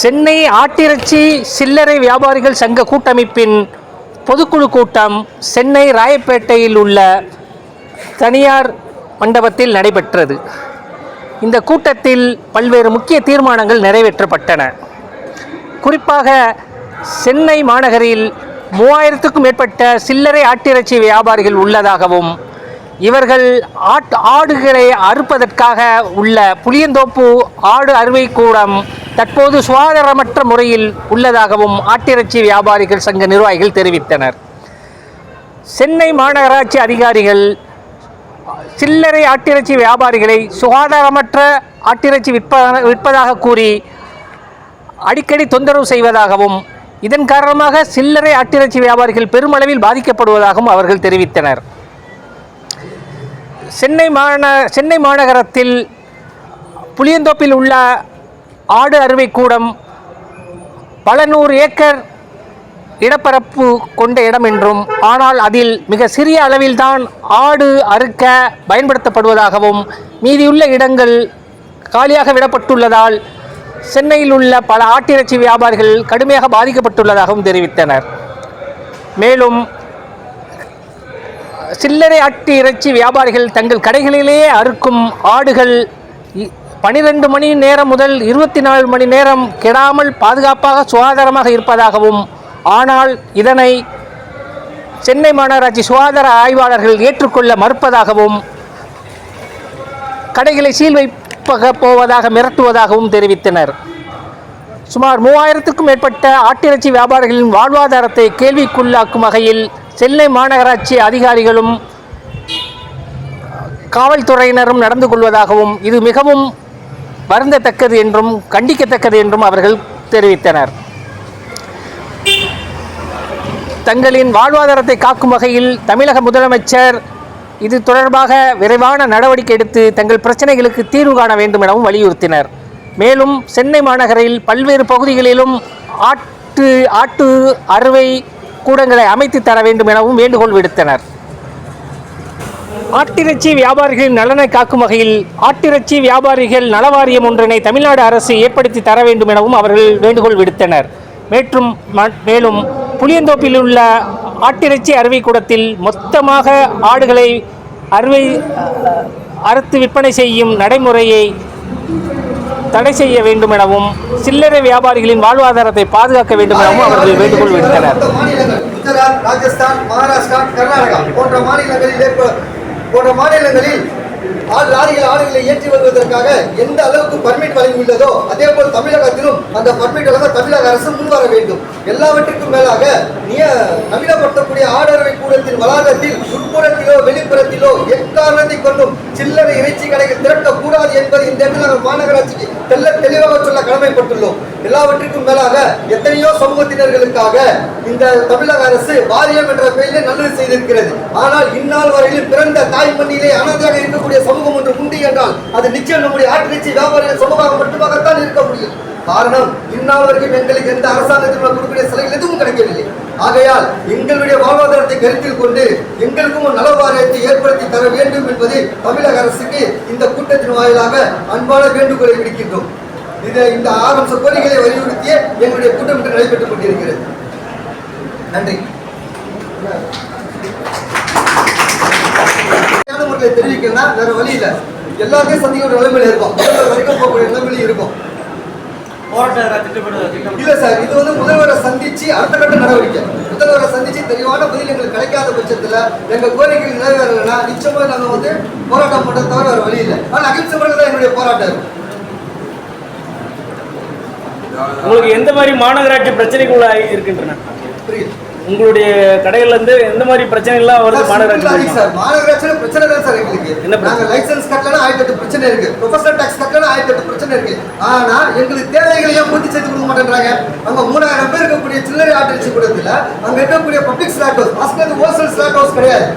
சென்னை ஆட்டிறைச்சி சில்லறை வியாபாரிகள் சங்க கூட்டமைப்பின் பொதுக்குழு கூட்டம் சென்னை ராயப்பேட்டையில் உள்ள தனியார் மண்டபத்தில் நடைபெற்றது. இந்த கூட்டத்தில் பல்வேறு முக்கிய தீர்மானங்கள் நிறைவேற்றப்பட்டன. குறிப்பாக சென்னை மாநகரில் மூவாயிரத்துக்கும் மேற்பட்ட சில்லறை ஆட்டிறைச்சி வியாபாரிகள் உள்ளதாகவும் இவர்கள் ஆட் ஆடுகளை அறுப்பதற்காக உள்ள புளியந்தோப்பு ஆடு அறுவை கூடம் தற்போது சுகாதாரமற்ற முறையில் உள்ளதாகவும் ஆட்டிறைச்சி வியாபாரிகள் சங்க நிர்வாகிகள் தெரிவித்தனர். சென்னை மாநகராட்சி அதிகாரிகள் சில்லறை ஆட்டிறைச்சி வியாபாரிகளை சுகாதாரமற்ற ஆட்டிறைச்சி விற்ப விற்பதாக கூறி அடிக்கடி தொந்தரவு செய்வதாகவும் இதன் காரணமாக சில்லறை ஆட்டிறைச்சி வியாபாரிகள் பெருமளவில் பாதிக்கப்படுவதாகவும் அவர்கள் தெரிவித்தனர். சென்னை மாந சென்னை மாநகரத்தில் புளியந்தோப்பில் உள்ள ஆடு அறுவை கூடம் பல நூறு ஏக்கர் இடப்பரப்பு கொண்ட இடம் என்றும் ஆனால் அதில் மிக சிறிய அளவில்தான் ஆடு அறுக்க பயன்படுத்தப்படுவதாகவும் மீதியுள்ள இடங்கள் காலியாக விடப்பட்டுள்ளதால் சென்னையில் உள்ள பல ஆட்டிறைச்சி வியாபாரிகள் கடுமையாக பாதிக்கப்பட்டுள்ளதாகவும் தெரிவித்தனர். மேலும் சில்லறை ஆட்டு இறைச்சி வியாபாரிகள் தங்கள் கடைகளிலேயே அறுக்கும் ஆடுகள் இ- பனிரெண்டு மணி நேரம் முதல் இருபத்தி நாலு மணி நேரம் கெடாமல் பாதுகாப்பாக சுகாதாரமாக இருப்பதாகவும் ஆனால் இதனை சென்னை மாநகராட்சி சுகாதார ஆய்வாளர்கள் ஏற்றுக்கொள்ள மறுப்பதாகவும் கடைகளை சீல் வைப்பக போவதாக மிரட்டுவதாகவும் தெரிவித்தனர். சுமார் மூவாயிரத்துக்கும் மேற்பட்ட ஆட்டிறைச்சி வியாபாரிகளின் வாழ்வாதாரத்தை கேள்விக்குள்ளாக்கும் வகையில் சென்னை மாநகராட்சி அதிகாரிகளும் காவல்துறையினரும் நடந்து கொள்வதாகவும் இது மிகவும் வருந்தத்தக்கது என்றும் கண்டிக்கத்தக்கது என்றும் அவர்கள் தெரிவித்தனர். தங்களின் வாழ்வாதாரத்தை காக்கும் வகையில் தமிழக முதலமைச்சர் இது தொடர்பாக விரைவான நடவடிக்கை எடுத்து தங்கள் பிரச்சனைகளுக்கு தீர்வு காண வேண்டும் எனவும் வலியுறுத்தினர். மேலும் சென்னை மாநகரில் பல்வேறு பகுதிகளிலும் ஆட்டு ஆட்டு அறுவை கூடங்களை அமைத்து தர வேண்டும் எனவும் வேண்டுகோள் விடுத்தனர். ஆட்டிறைச்சி வியாபாரிகளின் நலனை காக்கும் வகையில் ஆட்டிறைச்சி வியாபாரிகள் நலவாரியம் ஒன்றினை தமிழ்நாடு அரசு ஏற்படுத்தி தர வேண்டும் எனவும் அவர்கள் வேண்டுகோள் விடுத்தனர். மேற்றும் ம- மேலும் புளியந்தோப்பில் உள்ள ஆட்டிறைச்சி அறுவை கூடத்தில் மொத்தமாக ஆடுகளை அறுவை அறுத்து விற்பனை செய்யும் நடைமுறையை தடை செய்ய வேண்டும் எனவும் சில்லறை வியாபாரிகளின் வாழ்வாதாரத்தை பாதுகாக்க வேண்டும் எனவும் அவர்கள் வேண்டுகோள் விடுத்தனர். ராஜஸ்தான் மகாராஷ்டிரா கர்நாடகா போன்ற மாநிலங்களில் போன்ற மாநிலங்களில் ஆள் லாரிகள் ஆடுகளை ஏற்றி வருவதற்காக எந்த அளவுக்கு பர்மிட் வழங்கியுள்ளதோ அதே போல் தமிழகத்திலும் அந்த பர்மிட் வழங்க தமிழக அரசு முன்வர வேண்டும். எல்லாவற்றிற்கும் மேலாக நிய நவீனப்படுத்தக்கூடிய ஆடரவை கூடத்தின் வளாகத்தில் உட்புறத்திலோ வெளிப்புறத்திலோ எக்காரணத்தை கொண்டும் சில்லறை இறைச்சி கடைகள் திறக்கக்கூடாது என்பது இந்த இடத்தில் நாங்கள் மாநகராட்சிக்கு தெல்ல தெளிவாக சொல்ல கடமைப்பட்டுள்ளோம். எல்லாவற்றிற்கும் மேலாக எத்தனையோ சமூகத்தினர்களுக்காக இந்த தமிழக அரசு வாரியம் என்ற பெயரில் நல்லது செய்திருக்கிறது. ஆனால் இந்நாள் வரையிலும் பிறந்த தாய் மண்ணிலே அனாதையாக இருக்கக்கூடிய சமூகம் ஒன்று உண்டு என்றால் அது நிச்சயம் நம்முடைய ஆட்டிறைச்சி வியாபாரிகள் சமூகமாக மட்டுமாகத்தான் இருக்க முடியும். காரணம் இந்நாள் வரைக்கும் எங்களுக்கு எந்த அரசாங்கத்தினுடைய கொடுக்கக்கூடிய சிலைகள் எதுவும் கிடைக்கவில்லை. ஆகையால் எங்களுடைய வாழ்வாதாரத்தை கருத்தில் கொண்டு எங்களுக்கும் ஒரு நலவாரியத்தை ஏற்படுத்தி தர வேண்டும் என்பது தமிழக அரசுக்கு இந்த கூட்டத்தின் வாயிலாக அன்பான வேண்டுகோளை விடுக்கின்றோம். இதை இந்த ஆரம்ப கோரிக்கையை கோரிக்கைகளை வலியுறுத்திய எங்களுடைய கூட்டம் இன்று நடைபெற்றுக் கொண்டிருக்கிறது. நன்றி. முறையில் தெரிவிக்கணும்னா வேற வழி இல்லை. எல்லாத்தையும் சந்திக்க ஒரு நிலைமையில இருக்கும். முதல்வர் வரைக்கும் போகக்கூடிய நிலைமையில இருக்கும். இல்ல சார் இது வந்து முதல்வரை சந்திச்சு அடுத்த கட்ட நடவடிக்கை. முதல்வரை சந்திச்சு தெளிவான பதில் எங்களுக்கு கிடைக்காத பட்சத்துல எங்க கோரிக்கைகள் நிறைவேறலைன்னா நிச்சயமா நாங்க வந்து போராட்டம் பண்றது தவிர வேற வழி இல்லை. ஆனா அகிம்சை தான் என்னுடைய போராட்டம். இருக்கும் உங்களுக்கு எந்த மாதிரி மாநகராட்சி பிரச்சனைகள் இருக்கின்றன? புரியுது. உங்களுடைய கடையில இருந்து எந்த மாதிரி வருது? சார், simple logic மாநகராட்சி சார் மாநகராட்சியில பிரச்சனை தான் சார் எங்களுக்கு. என்ன பிரச்சனை? நாங்க லைசன்ஸ் கட்டலனா ஆயிரத்தி எட்டு பிரச்சனை இருக்கு. ப்ரொஃபஷனல் டாக்ஸ் கட்டலனா ஆயிரத்தி எட்டு பிரச்சனை இருக்கு. ஆனா எங்களுக்கு தேவைகளை ஏன் பூர்த்தி செய்து கொடுக்க மாட்டேன்றாங்க. அங்க மூணாயிரம் பேர் இருக்கக்கூடிய சில்லறை ஆட்டிறைச்சி கூடத்துல அங்க இருக்கக்கூடிய பப்ளிக் ஸ்லாட் ஹவுஸ் ஆஸ்கர் ஹோல்சேல் ஸ்லாட் ஹவுஸ் கிடையாது.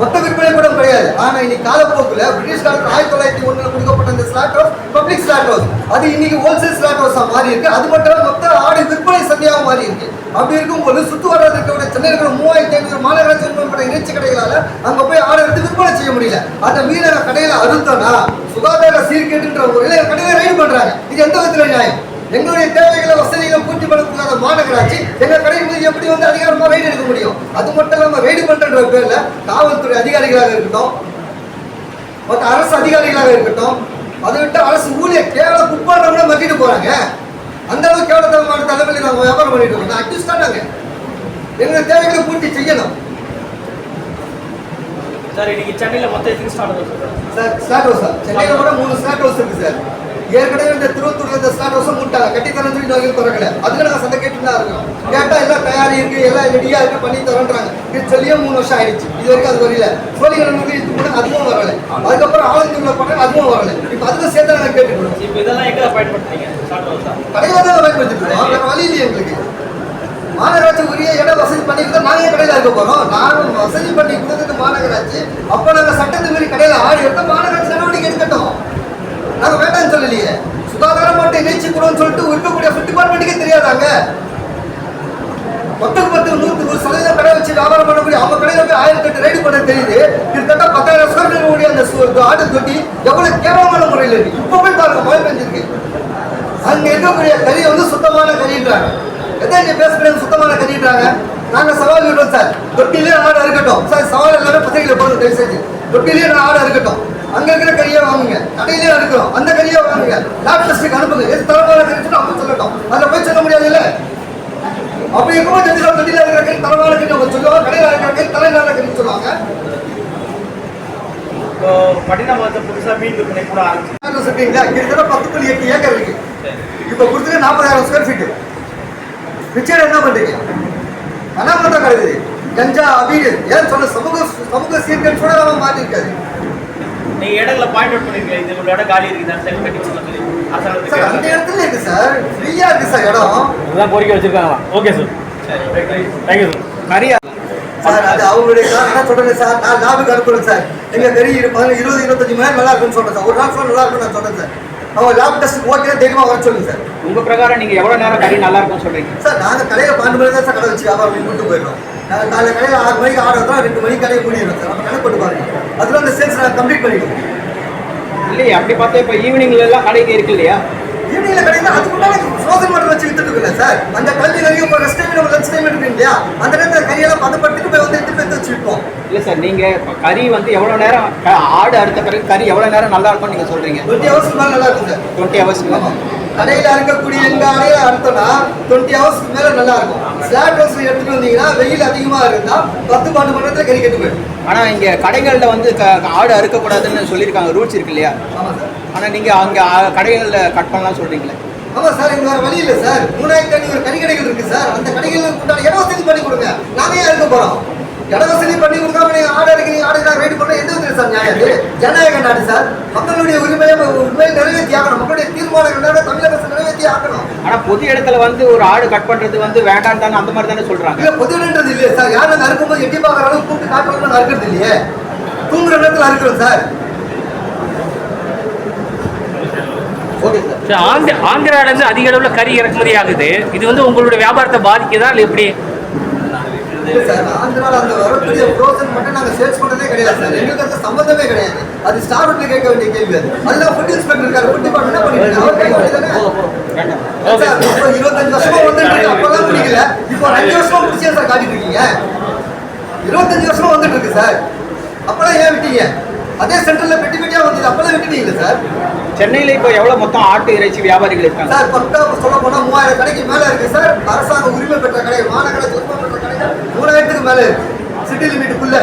மொத்த விற்பனை கூட கிடையாது. ஆனா இன்னைக்கு காலப்போக்குல பிரிட்டிஷ் காலத்துல ஆயிரத்தி தொள்ளாயிரத்தி ஒண்ணுல கொடுக்கப்பட்ட slaughter house public slaughter house அது இன்னைக்கு ஹோல்சேல் ஸ்லாட் ஹவுஸாக மாறி இருக்கு. அது மட்டும் இல்லாம மொத்த ஆடு விற்பனை சந்தையாக மாறி இருக்கு. அப்படி இருக்கும்போது சுத்து வட்டாரத்தில் இருக்கிற சென்னையில் இருக்கிற மூவாயிரத்தி ஐநூறு மாநகராட்சி உட்பட இறைச்சி கடைகளால அங்க போய் ஆடை எடுத்து விற்பனை செய்ய முடியல. அந்த மீன கடையில அறுத்தோம்னா சுகாதார சீர்கேட்டுன்ற முறையில் எங்க கடையில் ரைடு பண்றாங்க. இது எந்த விதத்தில் நியாயம்? எங்களுடைய தேவைகளை வசதிகளை பூர்த்தி பண்ணக்கூடாத மாநகராட்சி எங்க கடை மீது எப்படி வந்து அதிகாரமா ரைடு எடுக்க முடியும்? அது மட்டும் இல்லாம ரைடு பண்ற பேர்ல காவல்துறை அதிகாரிகளாக இருக்கட்டும் மற்ற அரசு அதிகாரிகளாக இருக்கட்டும் அதை விட்டு அரசு ஊழியர் கேவல குப்பாண்டவங்கள மட்டிட்டு போறாங்க. அந்த அளவுக்கு கேவலத்தனமான தலைமையில நாங்க வியாபாரம் பண்ணிட்டு இருக்கோம். அட்ஜஸ்ட் தானாங்க எங்க தேவைகளை பூர்த்தி செய்யணும். சார் இன்னைக்கு சென்னையில் மொத்தம் எத்தனை ஸ்டார்ட் ஆகுது சார் ஸ்லாட் ஹவுஸ்? சார் சென்னையில கூட மூணு ஸ்லாட் ஹவுஸ் இருக்கு சார். ஏற்கனவே இந்த திருவத்தூர்ல இந்த ஹவுஸ் மூட்டாங்க கட்டி தரேன் சொல்லி நாங்கள் திறக்கல அதுக்கு நாங்கள் சந்தை கேட்டு தான் இருக்கோம். கேட்டா எல்லாம் தயாரி இருக்கு? எல்லாம் ரெடியா இருக்கு பண்ணி தரேன்றாங்க. இது சொல்லியே மூணு வருஷம் ஆயிடுச்சு. இது வரைக்கும் அது வரல சோழிகள் இது கூட அதுவும் வரல. அதுக்கப்புறம் ஆலந்தூர்ல பண்ண அதுவும் வரல. இப்போ அதுக்கும் சேர்த்து நாங்கள் கேட்டுக்கிறோம். இப்போ இதெல்லாம் எங்கே பயன்படுத்துறீங்க? ஸ்டார்ட் கடையில தான் பயன்படுத்திட்டு வேற வழி இல்லையே எங்களுக்கு. மாநகராட்சி உரிய இடம் வசதி பண்ணி கொடுத்தா நாங்க ஏன் கடையில இருக்க போறோம். நானும் வசதி பண்ணி கொடுத்தது மாநகராட்சி. அப்ப நாங்க சட்டத்தை மீறி கடையில ஆடி எடுத்தா மாநகராட்சி நடவடிக்கை எடுக்கட்டும் நாங்க வேண்டாம்னு சொல்லலையே சுகாதாரம் மட்டும் இணைச்சி கூடன்னு சொல்லிட்டு இருக்கக்கூடிய ஃபுட் டிபார்ட்மெண்ட்டுக்கே தெரியாதாங்க பத்துக்கு பத்து நூத்தி நூறு சதவீதம் கடை வச்சு வியாபாரம் பண்ணக்கூடிய அவங்க கடையில போய் ஆயிரத்தி எட்டு ரைடு பண்ண தெரியுது. கிட்டத்தட்ட பத்தாயிரம் ஸ்கொயர் கூடிய அந்த ஆட்டு தொட்டி எவ்வளவு கேவலமான முறையில் இருக்கு. இப்ப போய் பாருங்க மழை பெஞ்சிருக்கு அங்க இருக்கக்கூடிய கறி வந்து சுத்தமான கறின்றாங்க. எதை நீ பேசுறேன் சுத்தமான கறின்றாங்க. நாங்க சவால் விடுறோம் சார். தொட்டிலே ஆடு இருக்கட்டும் சார் சவால் எல்லாமே பத்திரிகையில போடுறது தயவு செஞ்சு தொட்டிலே ஆடு இருக்கட்டும் அங்க இருக்கிற கறியை வாங்குங்க. கடையிலே இருக்கிறோம் அந்த கறியை வாங்குங்க. லேப் டெஸ்ட்டுக்கு அனுப்புங்க. எது தரமான கறிச்சுன்னு அப்ப சொல்லட்டும். அதில் போய் சொல்ல முடியாது இல்லை அப்படி இருக்கும்போது தெரிஞ்சுக்கலாம் தொட்டில இருக்கிற கறி தரமான கறி அவங்க சொல்லுவாங்க கடையில இருக்கிற கறி தலைநகர கறி சொல்லுவாங்க நாற்பதாயிரம் ஸ்கொயர் ஃபீட் பிச்சைடு என்ன பண்றீங்க? அனாமதம் தான் கிடையாது கஞ்சா அபீடு ஏன் சொல்ல சமூக சமூக சீர்கேடு கூட நம்ம மாற்றி இருக்காது நீங்கள் இடங்களை பாயிண்ட் அவுட் பண்ணிருக்கீங்க. இது இடம் காலி இருக்குது சரி அந்த இடத்துல இருக்கு சார். ஃப்ரீயா இருக்கு சார் இடம். அதுதான் கோரிக்கை வச்சிருக்காங்களா? Okay sir. சரி தேங்க்யூ சார் நிறையா சார் அது அவங்களுடைய காரணம் சொல்றேன் சார். நான் லாபுக்கு அனுப்புறேன் சார். எங்க இருப்பாங்க இருபது இருபத்தஞ்சு மணி நேரம் நல்லா இருக்குன்னு சொல்றேன் சார். ஒரு நாள் ஃபுல்லாக நல்லா இருக்கும்னு நான் சொன்னேன் சார். அவங்க லேப் டெஸ்ட் ஓகே தைரியமா வர சொல்லுங்க சார். உங்கள் பிரகாரம் நீங்கள் எவ்வளோ நேரம் கறி நல்லா இருக்கும்னு சொல்கிறீங்க சார் நாங்க கடையில பன்னெண்டு மணி தான் சார் கடை வச்சு வியாபாரம் கொண்டு போயிடுறோம். நாங்க காலையில கடையில ஆறு மணிக்கு ஆர்டர் தான் ரெண்டு மணிக்கு கடையை மூடிடுறோம் சார். நம்ம கணக்கு போட்டு பாருங்க. அதுல அந்த சேல்ஸ் நாங்கள் கம்ப்ளீட் பண்ணிடுவோம். இல்லையே? அப்படி பார்த்தா இப்போ ஈவினிங்ல எல்லாம் கடைக்கு இருக்கு இல்லையா? ஈவினிங்ல கடையில அதுக்கு முன்னாடி ஃப்ரோசன் வாட்டர் வச்சு வித்துட்டு இருக்கல சார். அந்த கல்வி வரைக்கும் இப்போ ரெஸ்ட் டைம் நம்ம லஞ்ச் டைம் எடுப்பீங்க இல்லையா? அந்த நேரத்தில் கறியெல்லாம் பதப்படுத்திட்டு போய் வந்து எடுத்து போய் வச்சு விற்போம் இல்லை சார் நீங்கள் கறி வந்து எவ்வளோ நேரம் ஆடு அறுத்த பிறகு கறி எவ்வளோ நேரம் நல்லா இருக்கும்னு நீங்கள் சொல்கிறீங்க டுவெண்ட்டி ஹவர்ஸ்க்கு மேலே நல்லா இருக்கும் சார். டுவெண்ட்டி ஹவர்ஸ் ஆமா. கடையில இருக்கக்கூடிய எங்க அடையில அறுத்தோம்னா டுவெண்ட்டி ஹவர்ஸ்க்கு மேல நல்லா இருக்கும். ஸ்லாட் ஹவுஸ்ல எடுத்துட்டு வந்தீங்கன்னா வெயில் அதிகமா இருந்தா பத்து பன்னெண்டு மணி நேரத்துல கறி கெட்டு போயிடும். ஆனால் இங்கே கடைகளில் வந்து க ஆடு அறுக்கக்கூடாதுன்னு சொல்லியிருக்காங்க ரூல்ஸ் இருக்கு இல்லையா? ஆனால் நீங்கள் அங்கே கடைகளில் கட் பண்ணலாம் சொல்கிறீங்களே ஆமா சார் இங்க வேற வழி இல்ல சார். மூணாயிரத்தி ஐநூறு கறி கடைகள் இருக்கு சார். அந்த கடைகளுக்கு உண்டான இட வசதி பண்ணி கொடுங்க. நாங்க ஏன் இருக்க போறோம் இட வசதி பண்ணி கொடுக்காம நீங்க ஆர்டர் எடுக்கிறீங்க ஆர்டர் ரைடு பண்ண எந்த விதத்துல சார் நியாயம் இது ஜனநாயக நாடு சார். மக்களுடைய உரிமையை உண்மையை நிறைவேற்றி ஆகணும் மக்களுடைய தீர்மானங்கள் தமிழக அரசு நிறைவேற்றி ஆகணும் ஆனால் பொது இடத்துல வந்து ஒரு ஆடு கட் பண்ணுறது வந்து வேண்டாம் தானே அந்த மாதிரி தானே சொல்கிறாங்க இல்ல பொதுன்றது இல்லையே சார். யாரும் நாங்க அறுக்கும்போது எட்டி பார்க்குற அளவுக்கு கூப்பிட்டு காட்டுறது நாங்க அறுக்கிறது இல்லையே. தூங்குற நேரத்துல அறுக்கிறோம் sir. Okay sir sir, Andhra ஆந்திராவிலேருந்து அதிக அளவில் கறி இறக்குமதி ஆகுது. இது வந்து உங்களுடைய வியாபாரத்தை பாதிக்குதா? இல்லை எப்படி? இல்ல சார் ஆந்திரால அந்த வரக்கூடிய ஃப்ரோசன் மட்டும் நாங்க சேல்ஸ் பண்ணதே கிடையாது சார். எங்களுக்கு அந்த சம்பந்தமே கிடையாது. அது ஸ்டார் ஹோட்டல கேட்க வேண்டிய கேள்வி அது. அதுல ஃபுட் இன்ஸ்பெக்டர் இருக்காரு. ஃபுட் டிபார்ட்மெண்ட் என்ன பண்ணிட்டு? அவர் கேட்க வேண்டியதானே சார் இப்போ இருபத்தஞ்சு வருஷமா வந்துட்டு இருக்கு. பிடிக்கல. இப்போ அஞ்சு வருஷமா பிடிச்சே சார் காட்டிட்டு இருக்கீங்க. இருபத்தஞ்சு வருஷமா வந்துட்டு இருக்கு சார். அப்பெல்லாம் ஏன் விட்டீங்க? அதே சென்டர்ல பெட்டி பெட்டியா வந்தது. அப்பெல்லாம் விட்டுட்டீங்க சார். சென்னையில் இப்போ எவ்வளோ மொத்தம் ஆட்டு இறைச்சி வியாபாரிகள் இருக்காங்க? சார் பக்கா சொல்ல போனா மூவாயிரம் கடைக்கு மேல இருக்கு சார். அரசாங்க உரிமை பெற்ற கடை கடைகள் மூணாயிரத்துக்கு மேல இருக்கு சிட்டி லிமிட்டுக்குள்ள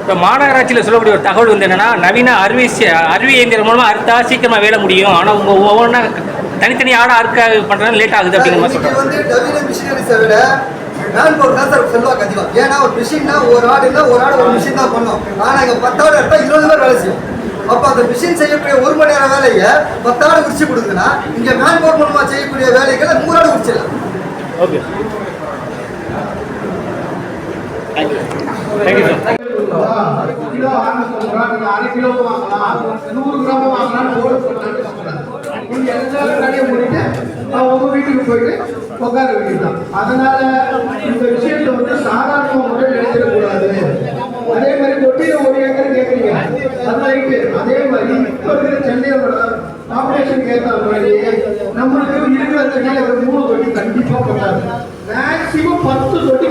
இப்போ மாநகராட்சியில் சொல்லக்கூடிய ஒரு தகவல் வந்து என்னன்னா நவீன அறுவை சி- அறுவை இயந்திரம் மூலமாக அறுத்தா சீக்கிரமாக வேலை முடியும். ஆனால் உங்கள் ஒவ்வொன்றா தனித்தனி ஆடை அறுக்க பண்ணுறது லேட் ஆகுது அப்படிங்கிற மாதிரி சொல்கிறாங்க வந்து நவீன மிஷினரிஸை விட மேன் பவர் தான் சார் அதிகம். ஏன்னா ஒரு மிஷின்னா ஒரு ஆடுனா ஒரு ஆடு ஒரு மிஷின் தான் பண்ணும். ஆனா இங்க பத்தாடு எடுத்தா இருபது பேர் வேலை செய்யும். அப்ப அந்த மிஷின் செய்யக்கூடிய ஒரு மணி நேரம் வேலையை பத்தாடு உரிச்சு கொடுக்குதுன்னா இங்க மேன் பவர் செய்யக்கூடிய வேலைகளை நூறு ஆடு உரிச்சிடலாம். Okay. Thank you thank you sir கொடுக்கவா நீங்க அரை கிலோ வாங்கலாம் நூறு கிராம் வாங்கலாம் போர்டு போட்டு நீங்க எல்லாரும் கடையை மூடிட்டு உங்க வீட்டுக்கு போயிட்டு உட்கார வேண்டியதுதான் அதனால இந்த விஷயத்தை வந்து சாதாரண முறையில் நினைச்சிடக்கூடாது அதே மாதிரி கொட்டியில ஒரு ஏக்கர் கேட்குறீங்க அது அதே மாதிரி இப்போ இருக்கிற சென்னையோட ஏற்ற மாதிரி நம்மளுக்கு இருக்கிற சென்னையில் ஒரு மூணு தொட்டி கண்டிப்பாக போட்டாரு மேக்சிமம் பத்து தொட்டி